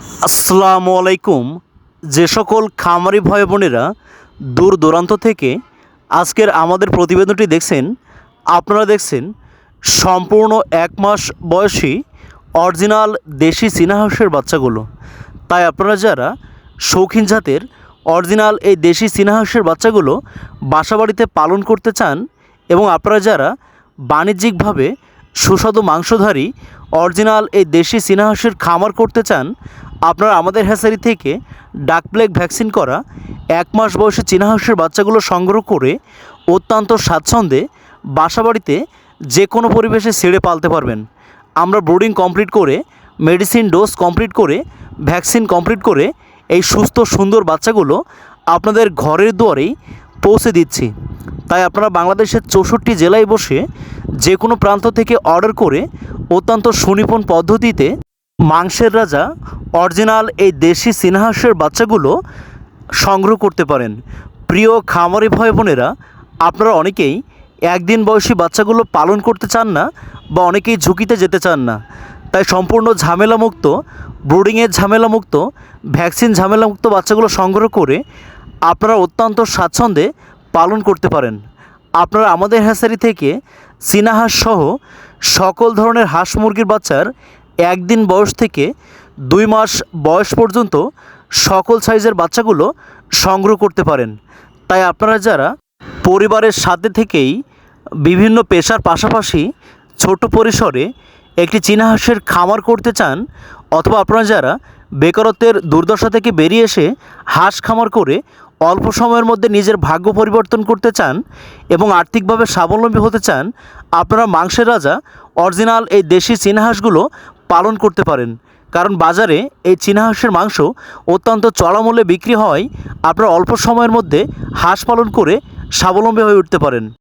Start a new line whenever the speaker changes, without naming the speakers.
আসসালামু আলাইকুম। যে সকল খামারি ভাই বোনেরা দূর দূরান্ত থেকে আজকের আমাদের প্রতিবেদনটি দেখছেন, আপনারা দেখছেন সম্পূর্ণ এক মাস বয়সী অরিজিনাল দেশি চীনাহাঁসের বাচ্চাগুলো। তাই আপনারা যারা শৌখিন জাতের অরিজিনাল এই দেশি চীনাহাঁসের বাচ্চাগুলো বাসাবাড়িতে পালন করতে চান এবং আপনারা যারা বাণিজ্যিকভাবে সুস্বাদু মাংসধারী অরিজিনাল এই দেশি চীনাহাঁসের খামার করতে চান আপনারা আমাদের হ্যাসারি থেকে ডাক প্লেগ ভ্যাকসিন করা, এক মাস বয়সী চীনাহাঁসের বাচ্চাগুলো সংগ্রহ করে অত্যন্ত স্বাচ্ছন্দ্যে বাসাবাড়িতে যে কোনো পরিবেশে ছেড়ে পালতে পারবেন। আমরা ব্রুডিং কমপ্লিট করে, মেডিসিন ডোজ কমপ্লিট করে, ভ্যাকসিন কমপ্লিট করে এই সুস্থ সুন্দর বাচ্চাগুলো আপনাদের ঘরের দুয়ারেই পৌঁছে দিচ্ছি। তাই আপনারা বাংলাদেশের চৌষট্টি জেলায় বসে যে কোনো প্রান্ত থেকে অর্ডার করে অত্যন্ত সুনিপুণ পদ্ধতিতে মাংসের রাজা অরিজিনাল এই দেশি সিনহাসের বাচ্চাগুলো সংগ্রহ করতে পারেন। প্রিয় খামারি ভাই বোনেরা, আপনারা অনেকেই একদিন বয়সী বাচ্চাগুলো পালন করতে চান না বা অনেকেই ঝুঁকিতে যেতে চান না। তাই সম্পূর্ণ ঝামেলামুক্ত, ব্রুডিংয়ের ঝামেলামুক্ত, ভ্যাকসিন ঝামেলামুক্ত বাচ্চাগুলো সংগ্রহ করে আপনারা অত্যন্ত স্বাচ্ছন্দ্যে পালন করতে পারেন। আপনারা আমাদের হ্যাসারি থেকে চীনা হাঁস সহ সকল ধরনের হাঁস মুরগির বাচ্চার একদিন বয়স থেকে দুই মাস বয়স পর্যন্ত সকল সাইজের বাচ্চাগুলো সংগ্রহ করতে পারেন। তাই আপনারা যারা পরিবারের সাথে থেকেই বিভিন্ন পেশার পাশাপাশি ছোট পরিসরে একটি চীনা হাঁসের খামার করতে চান অথবা আপনারা যারা বেকারত্বের দুর্দশা থেকে বেরিয়ে এসে হাঁস খামার করে অল্প সময়ের মধ্যে নিজের ভাগ্য পরিবর্তন করতে চান এবং আর্থিকভাবে স্বাবলম্বী হতে চান, আপনারা মাংসের রাজা অরিজিনাল এই দেশি চীনা হাঁসগুলো পালন করতে পারেন। কারণ বাজারে এই চীনা হাঁসের মাংস অত্যন্ত চড়া মূল্যে বিক্রি হয়। আপনারা অল্প সময়ের মধ্যে হাঁস পালন করে স্বাবলম্বী হয়ে উঠতে পারেন।